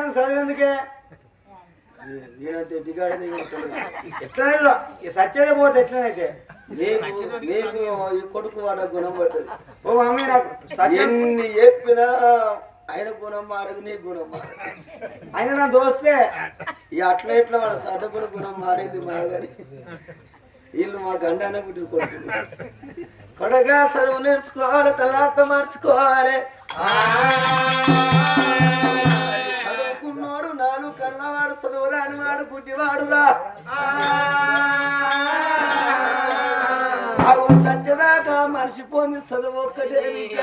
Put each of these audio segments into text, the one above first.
సత్యం చదివేందుకే ఎట్లా ఈ సత్యమే పోతే ఎట్లనైతే నీకు నీకు ఈ కొడుకు వాడ గుణం పడుతుంది. ఓ మమ్మీ నాకు. ఎన్ని చెప్పినా ఆయన గుణం మారదు నీ గుణం మారదు. ఆయన నా దోస్తే. ఇక అట్లా ఇట్లా వాళ్ళ సడ్డకుడు గుణం మారింది మారదని. వీళ్ళు మా గండాన పుట్టి కొడుకు. కొడగా చదువు నేర్చుకోవాలి తర్వాత మార్చుకోవాలి. వాడు కన్నవాడు చదువురాని వాడు గుడ్డివాడురా అవు సత్యదాకా మర్చిపోయింది చదువు ఒక్కటే విద్య.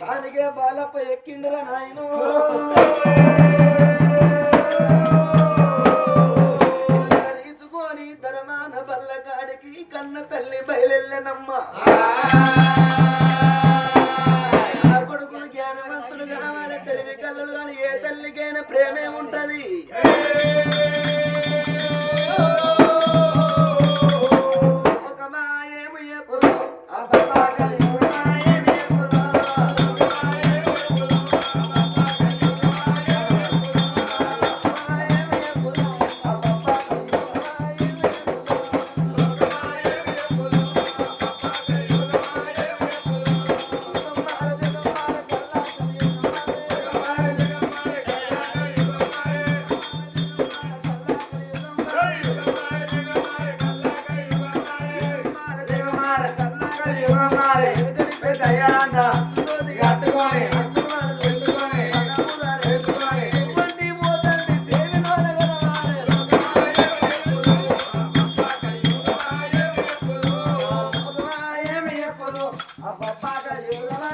దానికే బాలప్ప ఎక్కిండరా నాయను. తీసుకొని ధర్మాన బల్లకాడికి కన్న తల్లి బయలెల్లెనమ్మ నా కొడుకు జ్ఞానవంతులు కావాలి తెలివి కళ్ళు కానీ ఏ తల్లికైనా ప్రేమే ఉంటది. నా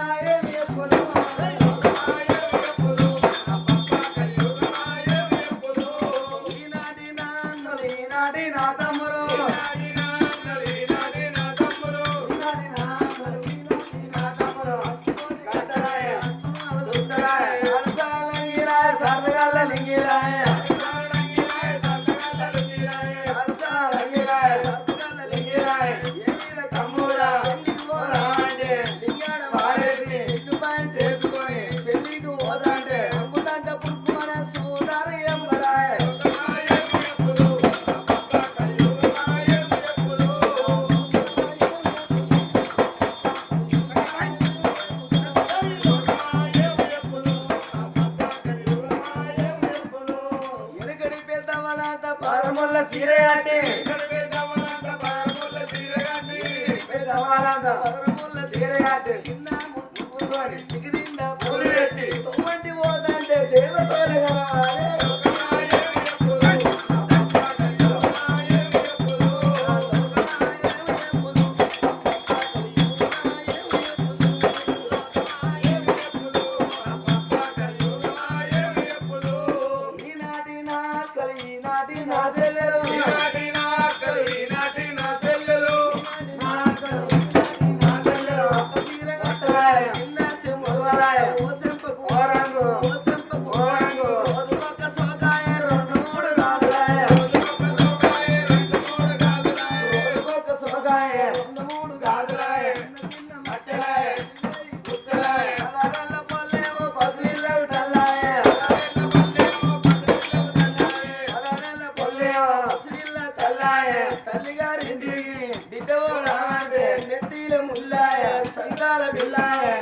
ముల్లాయ సంగాల బిల్లాయ?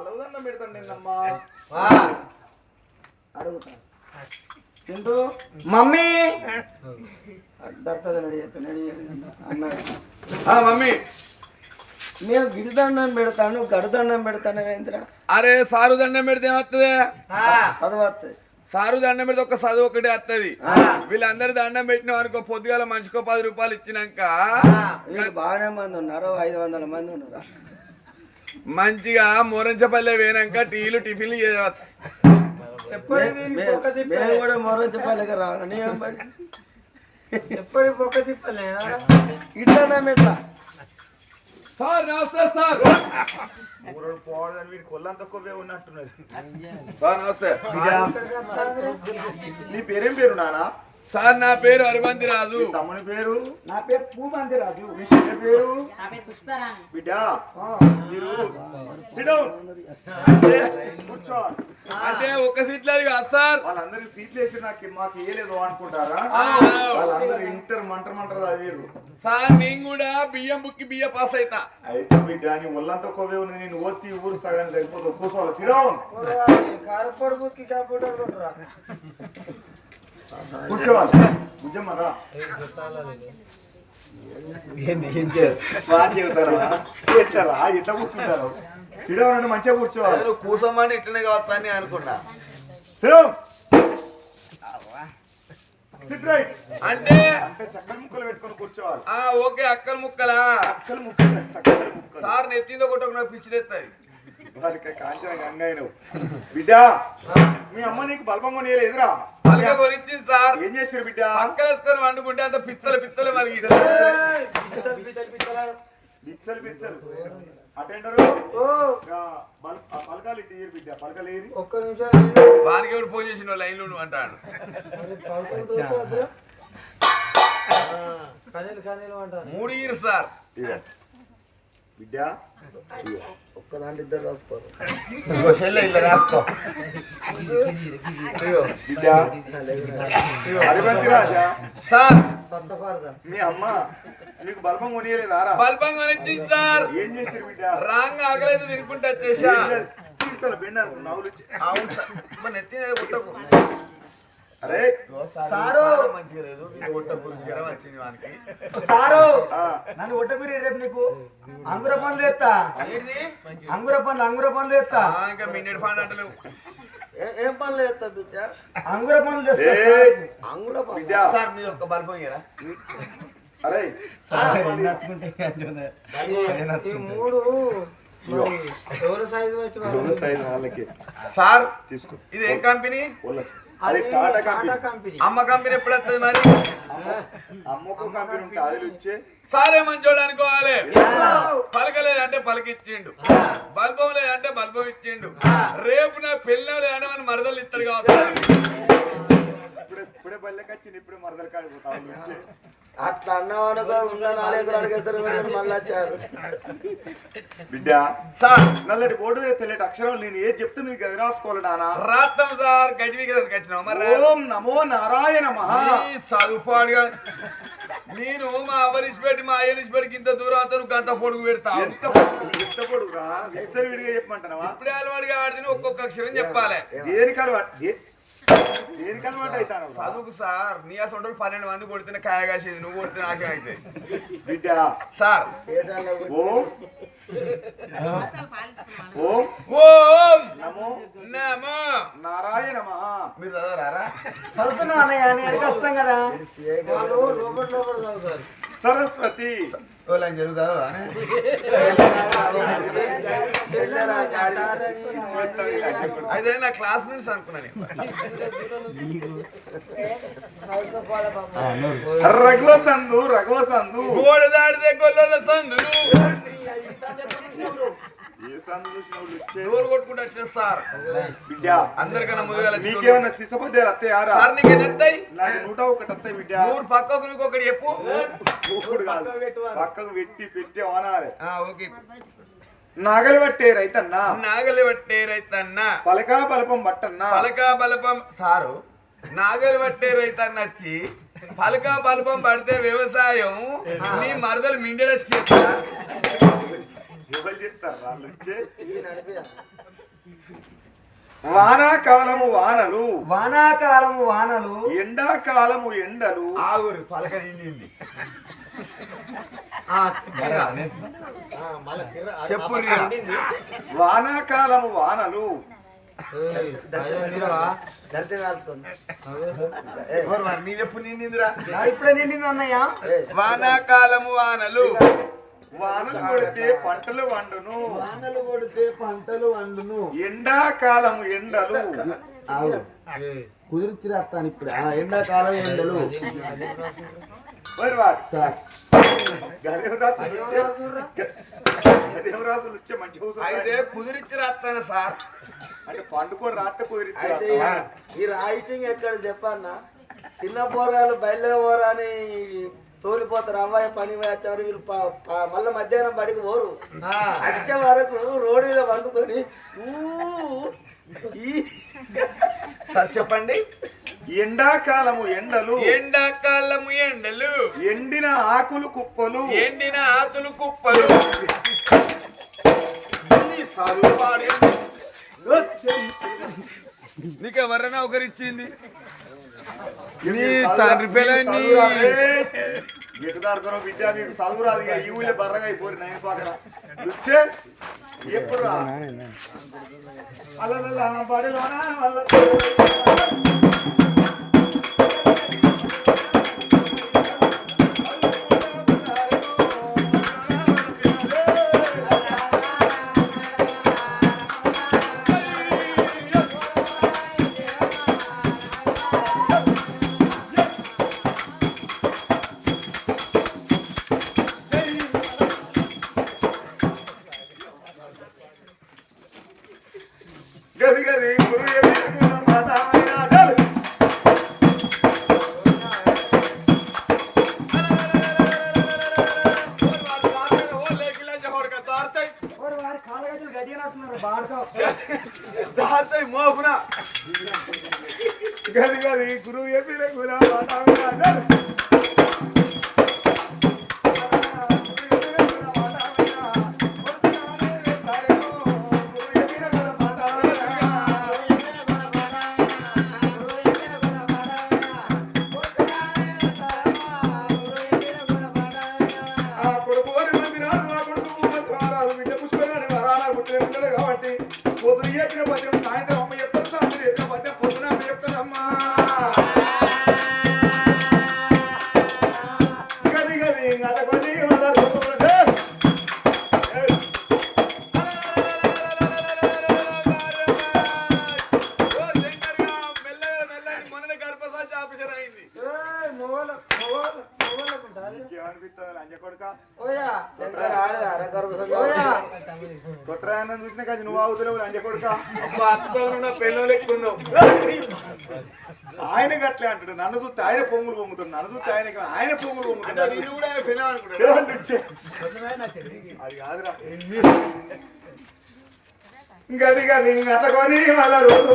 నీ కొడుకు వాళ్ళకు దండం పెడుతుండేనమ్మా అడుగుతా చింటూ మమ్మీ అన్నాడు ఆ మమ్మీ. నేను గిరిదండం పెడతాను గడదండం పెడతాను ఏంద్రా? అరే సారు దండం పెడితే ఏమవుతుంది చదవత్తది సారు దండం పెడితే ఒక చదువు ఒకటే వస్తుంది వీళ్ళందరూ దండం పెట్టిన అనుకో పొద్దుగాల మనిషికో పది రూపాయలు ఇచ్చినాక బాగానే మంది ఉన్నారు ఐదు వందల మంది ఉన్నారు? మంచిగా మోరంచపల్లె పోయినాక టీలు టిఫిన్లు చేయవచ్చు కూడా రావాలి? పొక్క తిప్పలే? ఇట్లా సార్ నమస్తే సార్. నమస్తే. నీ పేరేం పేరు నానా? సార్ నా పేరు హరిమంతి రాజు. తమ్ముని పేరు? నా పేరు పూమంది రాజు. నీ చెల్లి పేరు? బిడ్డ. మీరు కూర్చో. అంటే ఒక్క సీట్లు అది కాదు సార్. వాళ్ళందరూ సీట్లు వేసి నాకు మాకు ఇయ్యలేదు అనుకుంటారా? ఆ. వాళ్ళందరూ ఇంటర్ మంటర్ మంటర్ చదివారు సార్ నేను కూడా బియ్యం బుక్కి బియ్య పాస్ అయితా. అయితే బిడ్డ నీ ఒళ్ళంతా కొవ్వే ఉంది. నేను ఓతి ఊరు సగాన్ని సరిపోతుంది. కూర్చోవాలి. నిజమరా ఇట్లా కూర్చుంటారు మంచిగా కూర్చోవాలి. కూసమని ఇట్లనే కావచ్చు అని అనుకున్నా. అంటే ముక్కలు పెట్టుకొని కూర్చోవాలి ఆ ఓకే అక్కల ముక్కలా? అక్కలు ముక్కలు. సార్ నెత్తిందో కొట్టకు నాకు వాళ్ళకి కాంచన గంగాయను బిడ్డ మీ అమ్మ నీకు బల్బం కొనియలేదురా. పలక కొనిచ్చింది సార్. ఏం చేశారు బిడ్డ? పక్కలేసుకొని వండుకుంటే అంత పిత్తలు పిత్తలు మనకి బిచ్చలు బిచ్చలు అటెండరు? పలకాలు బిడ్డ పలకలు ఏరి. ఒక్క నిమిషం వానికి ఎవరు ఫోన్ చేసిన లైన్లో నువ్వు అంటాడు. మూడు ఇయర్ సార్. బిడ్డ ఒక్క దాంట్లో ఇద్దరు రాసుకోరు. చెల్లె ఇలా రాసుకో. బిడ్డ సార్. మీ అమ్మ నీకు బల్బం కొనియలేదారా బల్బం కొనిచ్చింది సార్. ఏం చేశారు బిడ్డ? రాంగ్ ఆకలేదు తినుకుంటూ వచ్చేసా. అవును సార్. మన నెత్తి కొట్టకు. అరే సారు! మంచిగా లేదు. జ్వరం వచ్చింది వానికి. సారు! ఆ, నన్ను ఒట్టబిరి రేపు నీకు? అంగుర పనులు ఎత్తా? అంగుర పనులు అంగుర పనులు ఎత్తా? ఆ, ఇంకా మిన్నెడు పాడు అంటలేవు. ఏం పనులు ఎత్తా అంగుర పనులు చేస్తా అంగుర పనులు సార్ మీద ఒక్క బల్బం ఇయ్యరా అరే. ఈ మూడు సార్ తీసుకో. ఇది ఏ కంపెనీ. అరే టాటా కంపెనీ అమ్మ కంపెనీ ఎప్పుడు వస్తుంది మరి? అమ్మకు కంపెనీ ఉంటే అది ఇచ్చే. సారే మంచోడు అనుకోవాలి. పలకలేదు అంటే పలకిచ్చిండు. బల్బం లేదంటే బల్బం ఇచ్చిండు. రేపు నా పెళ్ళి లేదంటే మన మరదలు ఇస్తాడు కావచ్చు ఇప్పుడే ఇప్పుడే బల్లెకి వచ్చింది ఇప్పుడే మరదలు కాడిపోతా అట్లా అన్నవాడు ఉన్న నాలుగు అడిగేసరి మళ్ళీ వచ్చాడు. బిడ్డ సార్. నల్లటి బోర్డు మీద తెల్లటి అక్షరం నేను ఏది చెప్తే నీకు అది రాసుకోవాలి నానా? సార్ గడివికి వచ్చినావు. మరి ఓం నమో నారాయణ మహా. చదువుపాడుగా నేను మా అవరిసి పెట్టి మా అయ్యనిసి పెట్టి ఇంత దూరం అంతా నువ్వు గంత పొడుగు పెడతావు. ఎంత ఎంత పొడుగురా? విచ్చరి విడిగా చెప్పమంటావా ఇప్పుడే అలవాటుగా ఆడితే ఒక్కొక్క అక్షరం చెప్పాలి. దేనికి అలవాటు? దేనికి అలవాటు అవుతాను చదువుకు సార్ నీ అసలు పన్నెండు మంది కొడితేనే కాయ కాసేది నువ్వు కొడితే నాకే అయితే బిడ్డ సార్. ఓం. ఓం. ఓం. నమో. నమో. నారాయణ మహా మీరు చదవరారా? చదువుతున్నాం అన్నయ్య అని అడిగి వస్తాం కదా. వాళ్ళు లోపల లోపల చదువుతారు. సరస్వతి. వాళ్ళని జరుగుతుందా అయితే నా క్లాస్మేట్స్ అనుకున్నా నేను. రఘువ సందు రఘువ సందు గోడ దాడితే గొల్లల సందులు. డోర్ కొట్టుకుంటూ సార్. బిడ్డ అందరికన్నా ముందుగా నీకేమన్నా సిసపద్యాలు వస్తాయారా సార్ నీకు ఎన్ని వస్తాయి నాకు నూట ఒకటి వస్తాయి బిడ్డ. నూరు పక్కకు నీకు ఒకటి చెప్పు కాదు. పక్కకు పెట్టి పెట్టి అనాలి ఆ, ఓకే. నాగలి పట్టే రైతన్నా. నాగలి పట్టే రైతన్న. పలకా పలపం బట్టన్నా. పలక బలపం సారు నాగలి పట్టే రైతన్న వచ్చి పలక బలపం పడితే వ్యవసాయం నీ మరదలు మిండెడొచ్చి వానాకాలము వానలు. వానాకాలము వానలు. ఎండాకాలము ఎండలు. ఆగురు పలక నిండింది. ఆ, చెప్పరా? చెప్పు. వానాకాలము వానలు? నీ చెప్పు నిండిందిరా. నా ఇప్పుడే నిండింది అన్నయ్య. వానాకాలము వానలు. వానలు కొడితే పంటలు వండును. వానలు కొడితే పంటలు వండును. ఎండాకాలము ఎండలు. కుదిరిచి రాస్తాను ఇప్పుడు. ఎండాకాలం ఎండలు. వచ్చే- మంచి అయితే కుదిరిచి రాస్తాను సార్. అంటే పండుకొని రాత్రి కుదిరించి రాస్తావా? ఈ రైటింగ్ ఎక్కడ చెప్పన్నా? చిన్న పోరాలు పోరని తోలిపోతారు అమ్మాయి పని వచ్చేవారు వీళ్ళు మళ్ళీ మధ్యాహ్నం బడికి పోరు. వచ్చే వరకు రోడ్డు మీద వండుకొని చెప్పండి. ఎండాకాలము ఎండలు. ఎండాకాలము ఎండలు. ఎండిన ఆకులు కుప్పలు. ఎండిన ఆతులు కుప్పలు. నీకెవరైనా ఒకరిచ్చింది? నీ తండ్రి పిల్లని ఎటుదాడుతారో బిడ్డ నీకు చదువు రాదు ఇక ఈ ఊళ్ళో బర్రగా అయిపోయి నైన్ పక్కన వచ్చే ఎప్పుడు రా కొడుక ఆయన గట్లే అంటాడు నన్ను చూస్తే ఆయన పొంగులు పొంగుతాడు నన్ను చూస్తే ఆయన ఆయన పొంగులు పొంగుతాడు దేవుడు ఇచ్చే. అది కాదురా. గది గది అతకొని రోజు.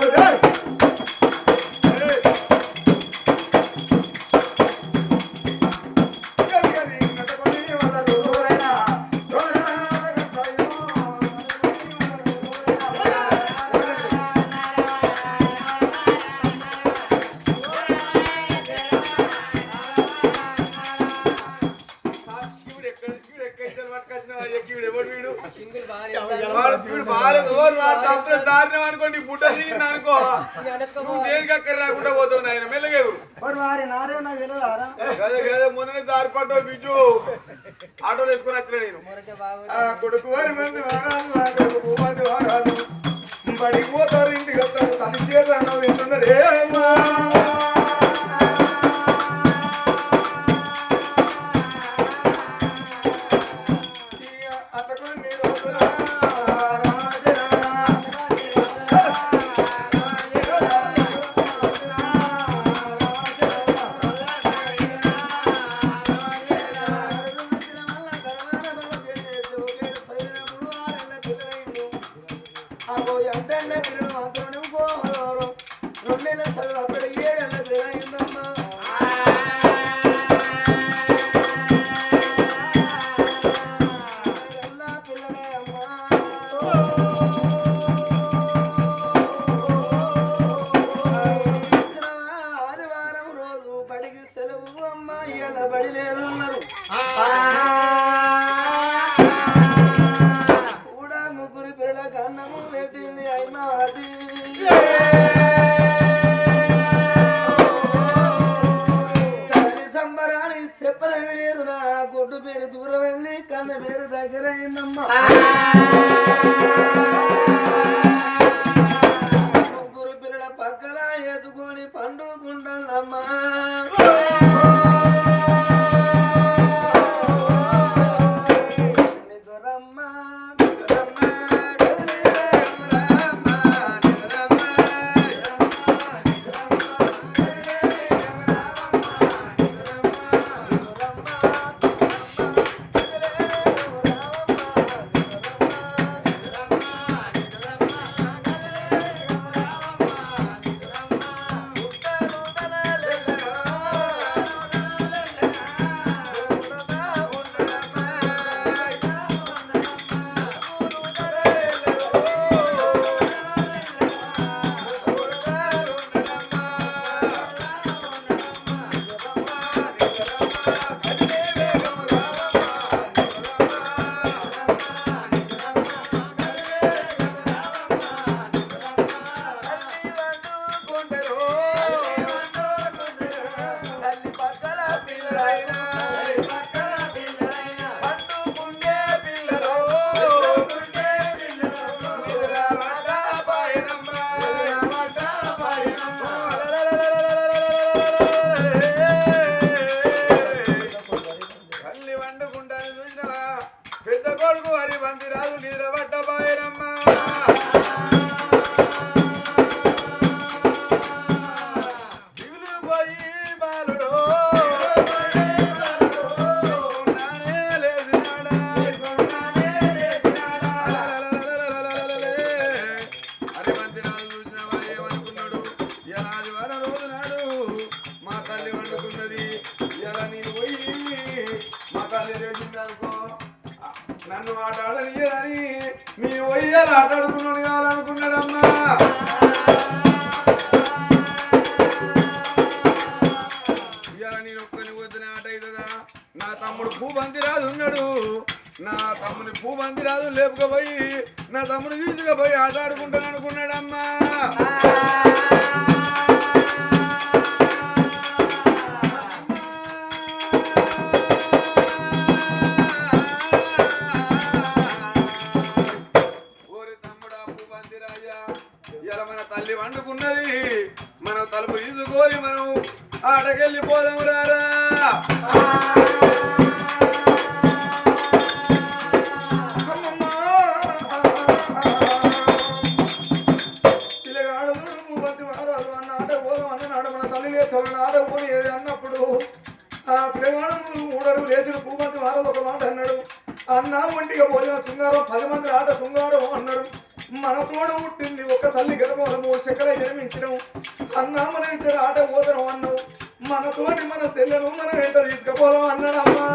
అనుకోండి బుట్ట దిగింది అనుకో. నువ్వు దేనికి అక్కడ రాకుండా పోతావు నాయన మెల్లగా ఎగురు. మరి వారి? నాదే నాకు తెలియదారా గదే గదే మొన్ననే దారి పట్టో బిజు ఆటోలో వేసుకొని వచ్చిన నేను. ఆ కొడుకు బడికి పోతారు ఇంటికి వస్తారు తల్లి చేతాను వింటున్నారే పిల్లల కన్నము వేసింది అయినాది తల్లి సంబరాన్ని చెప్పలేమి లేదు నా గుడ్డు పేరు దూరం వెళ్ళి కన్న పేరు దగ్గర పుట్టింది ఒక తల్లి గర్భంలో మూడు చెక్కల జన్మించడం అన్నా మన ఇద్దరు ఆట పోదరం అన్నావు. మనతోటి మన సెల్లను మనం ఎంత తీసుకుపోదాం అన్నాడమ్మా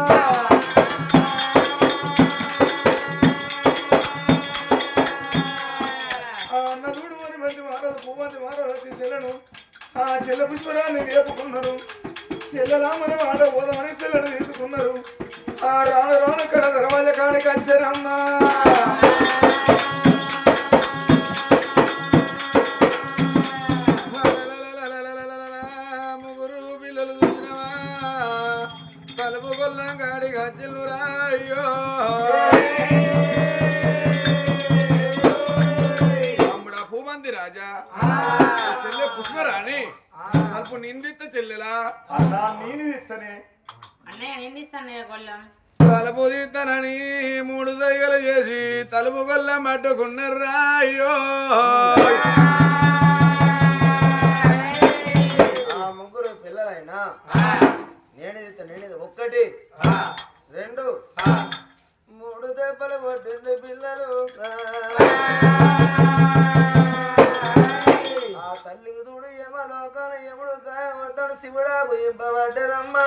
అన్నదూడు అని మంది మారదు భూమంది మారదు చెల్లెను ఆ చెల్ల పుష్పరాన్ని లేపుకున్నారు చెల్లెలా మనం ఆట పోదామని సెల్లను తీసుకున్నారు. ఆ రాను రాను కడ దర్వాజ కాడికి వచ్చారమ్మా పూమంది రాజా. చెల్లె పుష్పరాణి అల్పు నిందిత్త చెల్లెలా? నిందిస్తనే అన్నయ్య నిందిస్తాను మూడు దయలు చేసి తలుపు గొల్ల మట్టుకున్నర్రాయో ముగ్గురు పిల్లలైనా నేనేది నేనేది ఒక్కటి. రెండు. మూడు దెబ్బలు కొట్టింది పిల్లలు. ఆ తల్లి చూడు యమలోకాల యముడు గాయవద్దడు శివుడా భూయింపబడ్డరమ్మా